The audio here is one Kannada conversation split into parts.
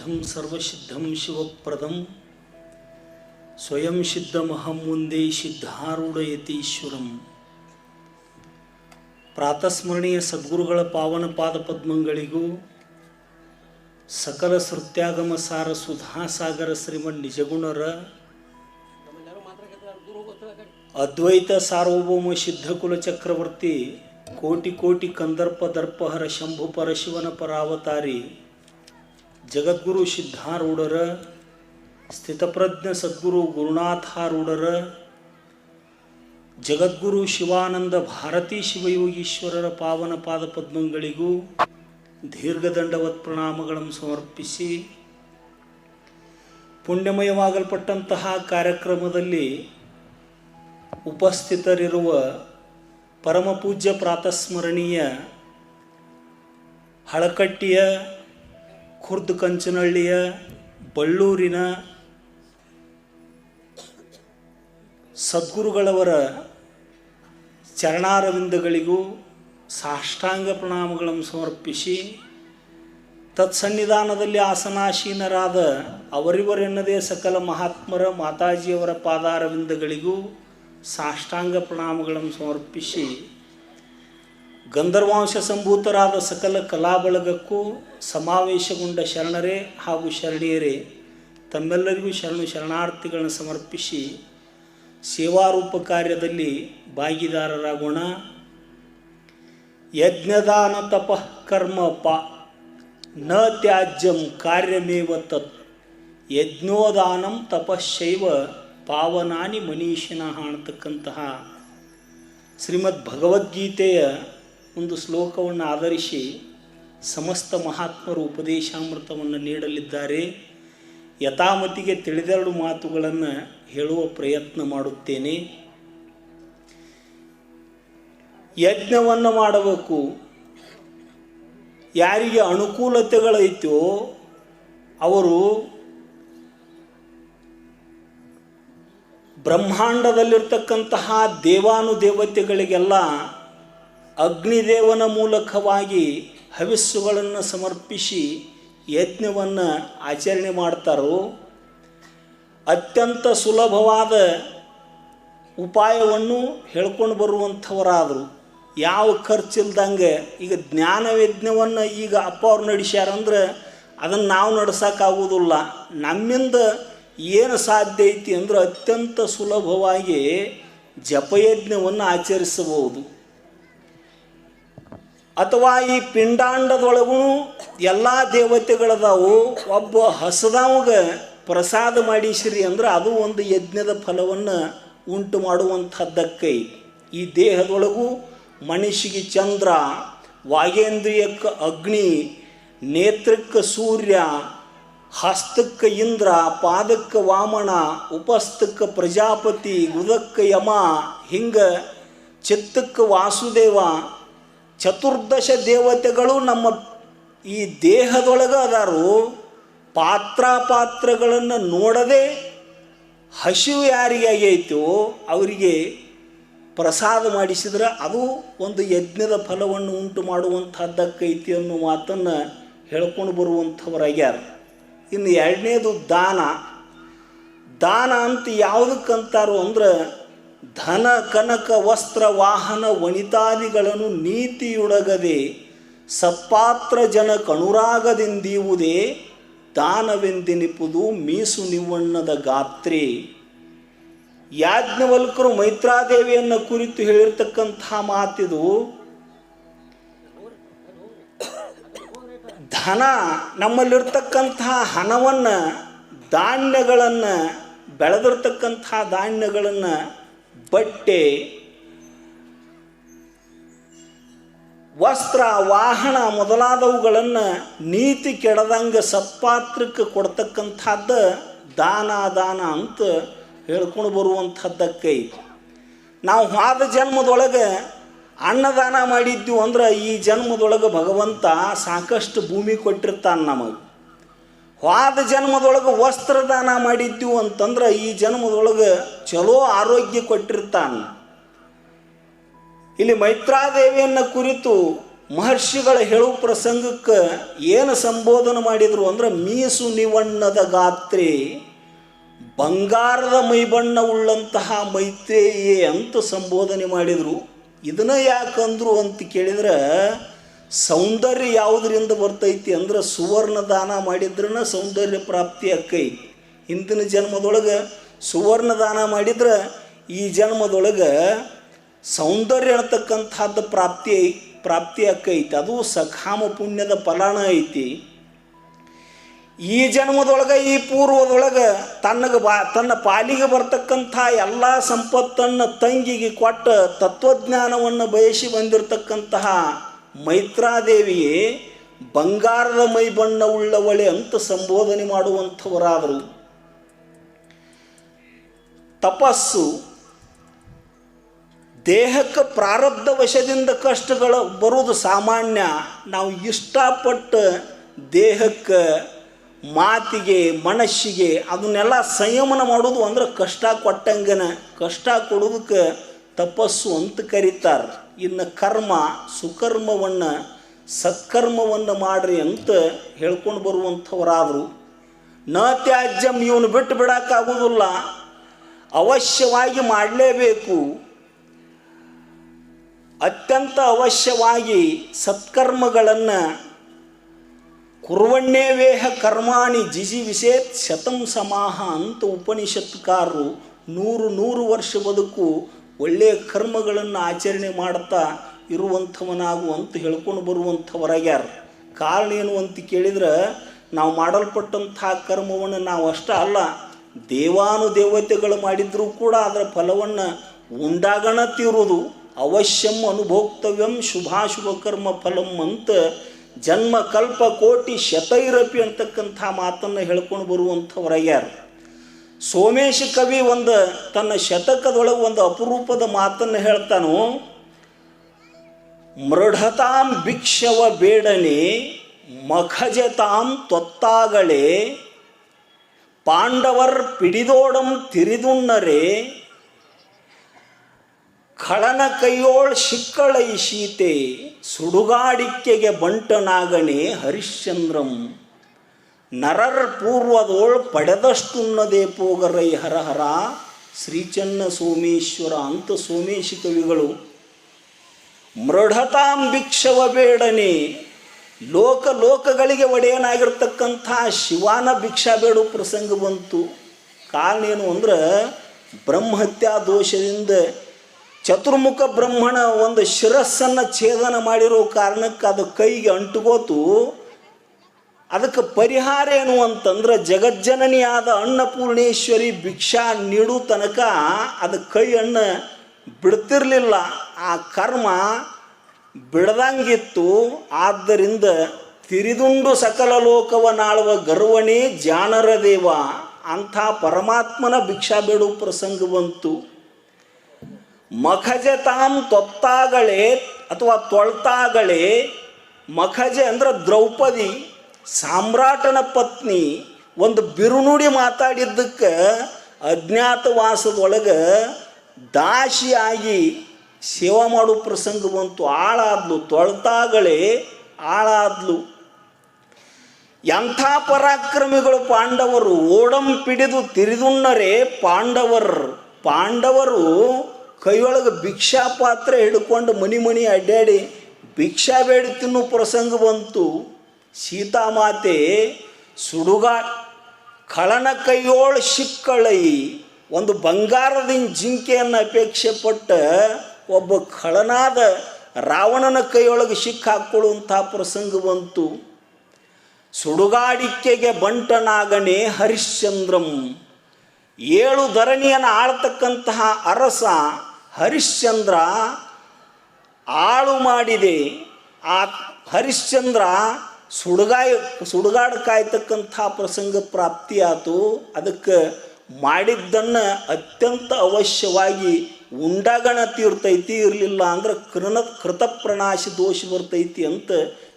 ತಪಃಸಿದ್ಧಂ ಸರ್ವಸಿದ್ಧಂ ಶಿವಪ್ರದಂ. ಸ್ವಯಂ ಸಿದ್ಧಮಹಂ ಮುಂದೆ ಸಿದ್ಧಾರೂಢಯತೀಶ್ವರಂ. ಪ್ರಾತಸ್ಮರಣೀಯ ಸದ್ಗುರುಗಳ ಪಾವನ ಪಾದ ಪದ್ಮಗಳಿಗೂ ಸಕಲ ಸೃತ್ಯಾಗಮ ಸಾರ ಸುಧಾಸಾಗರ ಶ್ರೀಮನ್ ನಿಜಗುಣರ ಅದ್ವೈತ ಸಾರ್ವಭೌಮ ಸಿದ್ಧಕುಲ ಚಕ್ರವರ್ತಿ ಕೋಟಿ ಕೋಟಿ ಕಂದರ್ಪ ದರ್ಪಹರ ಶಂಭು ಪರಶಿವನ ಪರಾವತಾರಿ ಜಗದ್ಗುರು ಸಿದ್ಧಾರೂಢರ, ಸ್ಥಿತಪ್ರಜ್ಞ ಸದ್ಗುರು ಗುರುನಾಥಾರೂಢರ, ಜಗದ್ಗುರು ಶಿವಾನಂದ ಭಾರತೀ ಶಿವಯೋಗೀಶ್ವರರ ಪಾವನ ಪಾದ ಪದ್ಮಗಳಿಗೂ ದೀರ್ಘದಂಡವತ್ ಪ್ರಣಾಮಗಳನ್ನು ಸಮರ್ಪಿಸಿ ಪುಣ್ಯಮಯವಾಗಲ್ಪಟ್ಟಂತಹ ಕಾರ್ಯಕ್ರಮದಲ್ಲಿ ಉಪಸ್ಥಿತರಿರುವ ಪರಮಪೂಜ್ಯ ಪ್ರಾತಸ್ಮರಣೀಯ ಹಳಕಟ್ಟಿಯ ಖುರ್ದ್ ಕಂಚನಹಳ್ಳಿಯ ಬಳ್ಳೂರಿನ ಸದ್ಗುರುಗಳವರ ಚರಣಾರವಿಂದಗಳಿಗೂ ಸಾಷ್ಟಾಂಗ ಪ್ರಣಾಮಗಳನ್ನು ಸಮರ್ಪಿಸಿ ತತ್ಸನ್ನಿಧಾನದಲ್ಲಿ ಆಸನಾಸೀನರಾದ ಅವರಿವರೆನ್ನದೇ ಸಕಲ ಮಹಾತ್ಮರ ಮಾತಾಜಿಯವರ ಪಾದಾರವಿಂದಗಳಿಗೂ ಸಾಷ್ಟಾಂಗ ಪ್ರಣಾಮಗಳನ್ನು ಸಮರ್ಪಿಸಿ ಗಂಧರ್ವಾಂಶ ಸಂಭೂತರಾದ ಸಕಲ ಕಲಾಬಳಗಕ್ಕೂ ಸಮಾವೇಶಗೊಂಡ ಶರಣರೇ ಹಾಗೂ ಶರಣೀಯರೇ, ತಮ್ಮೆಲ್ಲರಿಗೂ ಶರಣು ಶರಣಾರ್ಥಿಗಳನ್ನು ಸಮರ್ಪಿಸಿ ಸೇವಾರೂಪ ಕಾರ್ಯದಲ್ಲಿ ಭಾಗಿದಾರರಾಗೋಣ. ಯಜ್ಞದಾನ ತಪಃ ಕರ್ಮ ಪ, ನ ತ್ಯಾಜ್ಯಂ ಕಾರ್ಯಮೇವ ತತ್, ಯಜ್ಞೋದಾನಂ ತಪಶ್ಶೈವ ಪಾವನಾನಿ ಮನೀಷಿನ ಅಂತಕ್ಕಂತಹ ಶ್ರೀಮದ್ ಭಗವದ್ಗೀತೆಯ ಒಂದು ಶ್ಲೋಕವನ್ನು ಆಧರಿಸಿ ಸಮಸ್ತ ಮಹಾತ್ಮರು ಉಪದೇಶಾಮೃತವನ್ನು ನೀಡಲಿದ್ದಾರೆ. ಯಥಾಮತಿಗೆ ತಿಳಿದೆರಡು ಮಾತುಗಳನ್ನು ಹೇಳುವ ಪ್ರಯತ್ನ ಮಾಡುತ್ತೇನೆ. ಯಜ್ಞವನ್ನು ಮಾಡಬೇಕು. ಯಾರಿಗೆ ಅನುಕೂಲತೆಗಳೈತೋ ಅವರು ಬ್ರಹ್ಮಾಂಡದಲ್ಲಿರ್ತಕ್ಕಂತಹ ದೇವಾನುದೇವತೆಗಳಿಗೆಲ್ಲ ಅಗ್ನಿದೇವನ ಮೂಲಕವಾಗಿ ಹವಿಸ್ಸುಗಳನ್ನು ಸಮರ್ಪಿಸಿ ಯಜ್ಞವನ್ನು ಆಚರಣೆ ಮಾಡ್ತಾರೋ, ಅತ್ಯಂತ ಸುಲಭವಾದ ಉಪಾಯವನ್ನು ಹೇಳ್ಕೊಂಡು ಬರುವಂಥವರಾದರು. ಯಾವ ಖರ್ಚಿಲ್ದಂಗೆ ಈಗ ಜ್ಞಾನ ಜ್ಞಾನಯಜ್ಞವನ್ನು ಈಗ ಅಪ್ಪ ಅವ್ರು ನಡೆಸ್ಯಾರಂದ್ರೆ ಅದನ್ನು ನಾವು ನಡೆಸೋಕ್ಕಾಗೋದಿಲ್ಲ ನಮ್ಮಿಂದ ಏನು ಸಾಧ್ಯ ಐತಿ ಅಂದ್ರೆ ಅತ್ಯಂತ ಸುಲಭವಾಗಿ ಜಪಯಜ್ಞವನ್ನು ಆಚರಿಸಬಹುದು. ಅಥವಾ ಈ ಪಿಂಡಾಂಡದೊಳಗೂ ಎಲ್ಲ ದೇವತೆಗಳದಾವು ಒಬ್ಬ ಹಸದವಾಗ ಪ್ರಸಾದ ಮಾಡಿಸಿರಿ ಅಂದ್ರೆ ಅದು ಒಂದು ಯಜ್ಞದ ಫಲವನ್ನು ಉಂಟು ಮಾಡುವಂಥದ್ದಕ್ಕೈ. ಈ ದೇಹದೊಳಗೂ ಮನುಷ್ಯಗೆ ಚಂದ್ರ, ವಾಗೇಂದ್ರಿಯಕ್ಕೆ ಅಗ್ನಿ, ನೇತ್ರಕ್ಕೆ ಸೂರ್ಯ, ಹಸ್ತಕ್ಕೆ ಇಂದ್ರ, ಪಾದಕ್ಕೆ ವಾಮನ, ಉಪಸ್ಥಕ್ಕೆ ಪ್ರಜಾಪತಿ ಗುದಕ್ಕೆ ಯಮ, ಹಿಂಗೆ ಚಿತ್ತಕ್ಕೆ ವಾಸುದೇವ ಚತುರ್ದಶ ದೇವತೆಗಳು ನಮ್ಮ ಈ ದೇಹದೊಳಗೆ ಅದಾರು. ಪಾತ್ರ ಪಾತ್ರಗಳನ್ನು ನೋಡದೆ ಹಸಿವು ಯಾರಿಗೆ ಆಗೈತೋ ಅವರಿಗೆ ಪ್ರಸಾದ ಮಾಡಿಸಿದ್ರೆ ಅದು ಒಂದು ಯಜ್ಞದ ಫಲವನ್ನು ಉಂಟು ಮಾಡುವಂಥದ್ದಕ್ಕೈತಿ ಅನ್ನುವ ಮಾತನ್ನು ಹೇಳ್ಕೊಂಡು ಬರುವಂಥವರಾಗ್ಯಾರ. ಇನ್ನು ಎರಡನೇದು ದಾನ. ದಾನ ಅಂತ ಯಾವುದಕ್ಕಂತಾರೋ ಅಂದ್ರೆ ಧನ, ಕನಕ, ವಸ್ತ್ರ, ವಾಹನ, ವನಿತಾದಿಗಳನ್ನು ನೀತಿಯೊಡಗದೆ ಸಪಾತ್ರ ಜನ ಕಣುರಾಗದಿಂದೀವುದೇ ದಾನವೆಂದೆನಿಪುದು ಮೀಸು ನಿವ್ವಣ್ಣದ ಗಾತ್ರಿ. ಯಾಜ್ಞವಲ್ಕರು ಮೈತ್ರಾದೇವಿಯನ್ನು ಕುರಿತು ಹೇಳಿರ್ತಕ್ಕಂಥ ಮಾತಿದು, ಧನ ನಮ್ಮಲ್ಲಿರ್ತಕ್ಕಂತಹ ಹಣವನ್ನು, ಧಾನ್ಯಗಳನ್ನು, ಬೆಳೆದಿರ್ತಕ್ಕಂಥ ಧಾನ್ಯಗಳನ್ನು ಬಟ್ಟೆ, ವಸ್ತ್ರ, ವಾಹನ ಮೊದಲಾದವುಗಳನ್ನು ನೀತಿ ಕೆಡದಂಗೆ ಸತ್ಪಾತ್ರಕ್ಕೆ ಕೊಡ್ತಕ್ಕಂಥದ್ದು ದಾನ ದಾನ ಅಂತ ಹೇಳ್ಕೊಂಡು ಬರುವಂಥದ್ದಕ್ಕೆ. ನಾವು ಹಾದ ಜನ್ಮದೊಳಗೆ ಅನ್ನದಾನ ಮಾಡಿದ್ವಿ ಅಂದ್ರೆ ಈ ಜನ್ಮದೊಳಗೆ ಭಗವಂತ ಸಾಕಷ್ಟು ಭೂಮಿ ಕೊಟ್ಟಿರ್ತಾನೆ ನಮಗೆ. ಹೋದ ಜನ್ಮದೊಳಗೆ ವಸ್ತ್ರದಾನ ಮಾಡಿದ್ವಿ ಅಂತಂದ್ರೆ ಈ ಜನ್ಮದೊಳಗೆ ಚಲೋ ಆರೋಗ್ಯ ಕೊಟ್ಟಿರ್ತಾನೆ. ಇಲ್ಲಿ ಮೈತ್ರಾದೇವಿಯನ್ನು ಕುರಿತು ಮಹರ್ಷಿಗಳ ಹೇಳುವ ಪ್ರಸಂಗಕ್ಕೆ ಏನು ಸಂಬೋಧನೆ ಮಾಡಿದರು ಅಂದ್ರೆ ಮೀಸು ನಿವಣ್ಣದ ಗಾತ್ರೆ, ಬಂಗಾರದ ಮೈಬಣ್ಣ ಉಳ್ಳಂತಹ ಮೈತ್ರೇಯೇ ಅಂತ ಸಂಬೋಧನೆ ಮಾಡಿದರು. ಇದನ್ನ ಯಾಕಂದ್ರು ಅಂತ ಕೇಳಿದ್ರೆ ಸೌಂದರ್ಯ ಯಾವುದರಿಂದ ಬರ್ತೈತಿ ಅಂದ್ರೆ ಸುವರ್ಣ ದಾನ ಮಾಡಿದ್ರನ ಸೌಂದರ್ಯ ಪ್ರಾಪ್ತಿ ಅಕ್ಕೈ ಹಿಂದಿನ ಜನ್ಮದೊಳಗೆ ಸುವರ್ಣ ದಾನ ಮಾಡಿದ್ರೆ ಈ ಜನ್ಮದೊಳಗೆ ಸೌಂದರ್ಯ ಅನ್ನತಕ್ಕಂಥದ್ದು ಪ್ರಾಪ್ತಿ ಪ್ರಾಪ್ತಿ ಅಕ್ಕೈತಿ ಅದು ಸಖಾಮ ಪುಣ್ಯದ ಫಲಾನ ಐತಿ. ಈ ಜನ್ಮದೊಳಗೆ, ಈ ಪೂರ್ವದೊಳಗೆ ತನ್ನಗೆ ಬಾ, ತನ್ನ ಪಾಲಿಗೆ ಬರ್ತಕ್ಕಂಥ ಎಲ್ಲ ಸಂಪತ್ತನ್ನು ತಂಗಿಗೆ ಕೊಟ್ಟ ತತ್ವಜ್ಞಾನವನ್ನು ಬಯಸಿ ಬಂದಿರತಕ್ಕಂತಹ ಮೈತ್ರಾದೇವಿಯೇ ಬಂಗಾರದ ಮೈ ಬಣ್ಣ ಉಳ್ಳವಳೆ ಅಂತ ಸಂಬೋಧನೆ ಮಾಡುವಂಥವರಾದರು. ತಪಸ್ಸು ದೇಹಕ್ಕೆ ಪ್ರಾರಬ್ಧ ವಶದಿಂದ ಕಷ್ಟಗಳು ಬರುವುದು ಸಾಮಾನ್ಯ. ನಾವು ಇಷ್ಟಪಟ್ಟು ದೇಹಕ್ಕೆ ಮಾತಿಗೆ, ಮನಸ್ಸಿಗೆ ಅದನ್ನೆಲ್ಲ ಸಂಯಮನ ಮಾಡೋದು ಅಂದ್ರೆ ಕಷ್ಟ ಕೊಟ್ಟಂಗನ, ಕಷ್ಟ ಕೊಡೋದಕ್ಕೆ ತಪಸ್ಸು ಅಂತ ಕರೀತಾರೆ. ಇನ್ನು ಕರ್ಮ, ಸುಕರ್ಮವನ್ನು ಸತ್ಕರ್ಮವನ್ನು ಮಾಡ್ರಿ ಅಂತ ಹೇಳ್ಕೊಂಡು ಬರುವಂಥವರಾದರು. ನ ತ್ಯಾಜ್ಯಂ ಇವನು ಬಿಟ್ಟು ಬಿಡೋಕ್ಕಾಗೋದಿಲ್ಲ ಅವಶ್ಯವಾಗಿ ಮಾಡಲೇಬೇಕು. ಅತ್ಯಂತ ಅವಶ್ಯವಾಗಿ ಸತ್ಕರ್ಮಗಳನ್ನು ಕುರ್ವಣ್ಯವೇಹ ಕರ್ಮಾಣಿ ಜಿಜಿ ವಿಷೇತ್ ಶತಂ ಸಮಾಹ ಅಂತ ಉಪನಿಷತ್ಕಾರರು ನೂರು ನೂರು ವರ್ಷ ಬದುಕು ಒಳ್ಳೆಯ ಕರ್ಮಗಳನ್ನು ಆಚರಣೆ ಮಾಡ್ತಾ ಇರುವಂಥವನಾಗು ಅಂತ ಹೇಳ್ಕೊಂಡು ಬರುವಂಥವರಾಗ್ಯಾರ. ಕಾರಣ ಏನು ಅಂತ ಕೇಳಿದ್ರೆ, ನಾವು ಮಾಡಲ್ಪಟ್ಟಂತಹ ಕರ್ಮವನ್ನು ನಾವು ಅಷ್ಟ ಅಲ್ಲ, ದೇವಾನುದೇವತೆಗಳು ಮಾಡಿದರೂ ಕೂಡ ಅದರ ಫಲವನ್ನು ಉಂಡಾಗಣ ತೀರುವುದು ಅವಶ್ಯಂ ಅನುಭೋಕ್ತವ್ಯಂ ಶುಭಾಶುಭ ಕರ್ಮ ಫಲಂ ಅಂತ ಜನ್ಮ ಕಲ್ಪ ಕೋಟಿ ಶತೈರಪಿ ಅಂತಕ್ಕಂಥ ಮಾತನ್ನು ಹೇಳ್ಕೊಂಡು ಬರುವಂಥವರಾಗ್ಯಾರ. ಸೋಮೇಶ ಕವಿ ಒಂದು ತನ್ನ ಶತಕದೊಳಗೆ ಒಂದು ಅಪರೂಪದ ಮಾತನ್ನು ಹೇಳ್ತಾನು, ಮೃಢತಾಂ ಭಿಕ್ಷವ ಬೇಡನೆ, ಮಖಜತಾಂ ತೊತ್ತಾಗಳೆ ಪಾಂಡವರ್ ಪಿಡಿದೋಡಂ ತಿರಿದುಣ್ಣರೆ, ಖಳನ ಕೈಯೋಳ್ ಶಿಕ್ಕಳೈ ಶೀತೆ, ಸುಡುಗಾಡಿಕೆಗೆ ಬಂಟನಾಗಣೆ ಹರಿಶ್ಚಂದ್ರಂ. ನರರ್ ಪೂರ್ವದೋಳ್ ಪಡೆದಷ್ಟುನ್ನದೇ ಪೋಗರೈ ಹರಹರ ಶ್ರೀಚನ್ನ ಸೋಮೇಶ್ವರ ಅಂತ ಸೋಮೇಶಿ ಕವಿಗಳು. ಮೃಢತಾಂ ಭಿಕ್ಷವ ಬೇಡನೆ, ಲೋಕ ಲೋಕಗಳಿಗೆ ಒಡೆಯನಾಗಿರ್ತಕ್ಕಂಥ ಶಿವಾನ ಭಿಕ್ಷಾ ಬೇಡು ಪ್ರಸಂಗ ಬಂತು. ಕಾರಣ ಏನು ಅಂದ್ರೆ, ಬ್ರಹ್ಮಹತ್ಯಾ ದೋಷದಿಂದ ಚತುರ್ಮುಖ ಬ್ರಹ್ಮಣ ಒಂದು ಶಿರಸ್ಸನ್ನು ಛೇದನ ಮಾಡಿರೋ ಕಾರಣಕ್ಕೆ ಅದು ಕೈಗೆ ಅಂಟುಗೋತು. ಅದಕ್ಕೆ ಪರಿಹಾರ ಏನು ಅಂತಂದ್ರೆ ಜಗಜ್ಜನನಿಯಾದ ಅನ್ನಪೂರ್ಣೇಶ್ವರಿ ಭಿಕ್ಷಾ ನೀಡು ತನಕ ಅದು ಕೈ ಅಣ್ಣ ಬಿಡ್ತಿರ್ಲಿಲ್ಲ. ಆ ಕರ್ಮ ಬಿಡದಂಗಿತ್ತು ಆದ್ದರಿಂದ ತಿರಿದುಂಡು ಸಕಲ ಲೋಕವನಾಳುವ ಗರ್ವಣೇ ಜಾನರ ದೇವ. ಅಂಥ ಪರಮಾತ್ಮನ ಭಿಕ್ಷಾ ಬೇಡು ಪ್ರಸಂಗ ಬಂತು. ಮಖಜ ತಾಂ ತೊತ್ತಾಗಳೇ ಅಥವಾ ತೊಳ್ತಾಗಳೇ ಮಖಜೆ ಅಂದ್ರೆ ದ್ರೌಪದಿ. ಸಾಮ್ರಾಟನ ಪತ್ನಿ ಒಂದು ಬಿರುನುಡಿ ಮಾತಾಡಿದ್ದಕ್ಕೆ ಅಜ್ಞಾತವಾಸದೊಳಗೆ ದಾಸಿಯಾಗಿ ಸೇವಾ ಮಾಡೋ ಪ್ರಸಂಗ ಬಂತು. ಆಳಾದ್ಲು, ತೊಳ್ತಾಗಳೇ ಆಳಾದ್ಲು. ಎಂಥ ಪರಾಕ್ರಮಿಗಳು ಪಾಂಡವರು, ಓಡಂ ಪಿಡಿದು ತಿರಿದುಣ್ಣರೆ ಪಾಂಡವರ್. ಪಾಂಡವರು ಕೈಯೊಳಗೆ ಭಿಕ್ಷಾ ಪಾತ್ರೆ ಹಿಡ್ಕೊಂಡು ಮನಿ ಮನಿ ಅಡ್ಡಾಡಿ ಭಿಕ್ಷಾ ಬೇಡಿ ತಿನ್ನೋ ಪ್ರಸಂಗ ಬಂತು. ಸೀತಾಮಾತೆ ಸುಡುಗಾ ಕಳನ ಕೈಯೋಳು ಶಿಕ್ಕಳೈ, ಒಂದು ಬಂಗಾರದಿನ ಜಿಂಕೆಯನ್ನು ಅಪೇಕ್ಷೆ ಪಟ್ಟ ಒಬ್ಬ ಖಳನಾದ ರಾವಣನ ಕೈಯೊಳಗೆ ಸಿಕ್ಕ ಹಾಕ್ಕೊಳ್ಳುವಂಥ ಪ್ರಸಂಗ ಬಂತು. ಸುಡುಗಾಡಿಕೆಗೆ ಬಂಟನಾಗಣೆ ಹರಿಶ್ಚಂದ್ರಂ. ಏಳು ಧರಣಿಯನ್ನು ಆಳ್ತಕ್ಕಂತಹ ಅರಸ ಹರಿಶ್ಚಂದ್ರ ಆಳು ಮಾಡಿದೆ. ಆ ಹರಿಶ್ಚಂದ್ರ ಸುಡುಗಾಯ, ಸುಡುಗಾಡು ಕಾಯ್ತಕ್ಕಂಥ ಪ್ರಸಂಗ ಪ್ರಾಪ್ತಿಯಾತು. ಅದಕ್ಕೆ ಮಾಡಿದ್ದನ್ನು ಅತ್ಯಂತ ಅವಶ್ಯವಾಗಿ ಉಂಡಗಣ ತೀರ್ತೈತಿ ಇರಲಿಲ್ಲ ಅಂದ್ರೆ ಕೃಣ ಕೃತಪ್ರಣಾಶಿ ದೋಷ ಬರ್ತೈತಿ ಅಂತ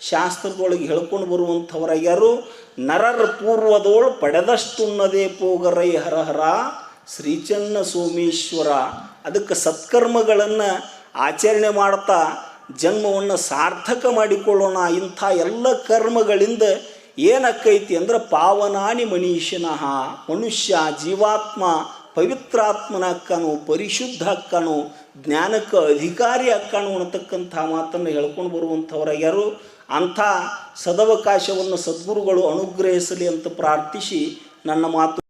ಶಾಸ್ತ್ರದೊಳಗೆ ಹೇಳ್ಕೊಂಡು ಬರುವಂಥವರಾಗ್ಯಾರು. ನರರ ಪೂರ್ವದೋಳು ಪಡೆದಷ್ಟುನ್ನದೇ ಪೋಗರೈ ಹರಹರ ಶ್ರೀಚನ್ನ ಸೋಮೇಶ್ವರ. ಅದಕ್ಕೆ ಸತ್ಕರ್ಮಗಳನ್ನು ಆಚರಣೆ ಮಾಡ್ತಾ ಜನ್ಮವನ್ನು ಸಾರ್ಥಕ ಮಾಡಿಕೊಳ್ಳೋಣ, ಇಂಥ ಎಲ್ಲ ಕರ್ಮಗಳಿಂದ ಏನಕ್ಕೈತಿ ಅಂದ್ರೆ ಪಾವನಾನಿ ಮನೀಷಿನಃ, ಮನುಷ್ಯ ಜೀವಾತ್ಮ ಪವಿತ್ರಾತ್ಮನ ಅಕ್ಕನು, ಪರಿಶುದ್ಧ ಅಕ್ಕನು, ಜ್ಞಾನಕ್ಕೆ ಅಧಿಕಾರಿ ಅಕ್ಕನು ಅನ್ನತಕ್ಕಂಥ ಮಾತನ್ನು ಹೇಳ್ಕೊಂಡು ಬರುವಂಥವ್ರ ಯಾರು? ಅಂಥ ಸದವಕಾಶವನ್ನು ಸದ್ಗುರುಗಳು ಅನುಗ್ರಹಿಸಲಿ ಅಂತ ಪ್ರಾರ್ಥಿಸಿ ನನ್ನ ಮಾತು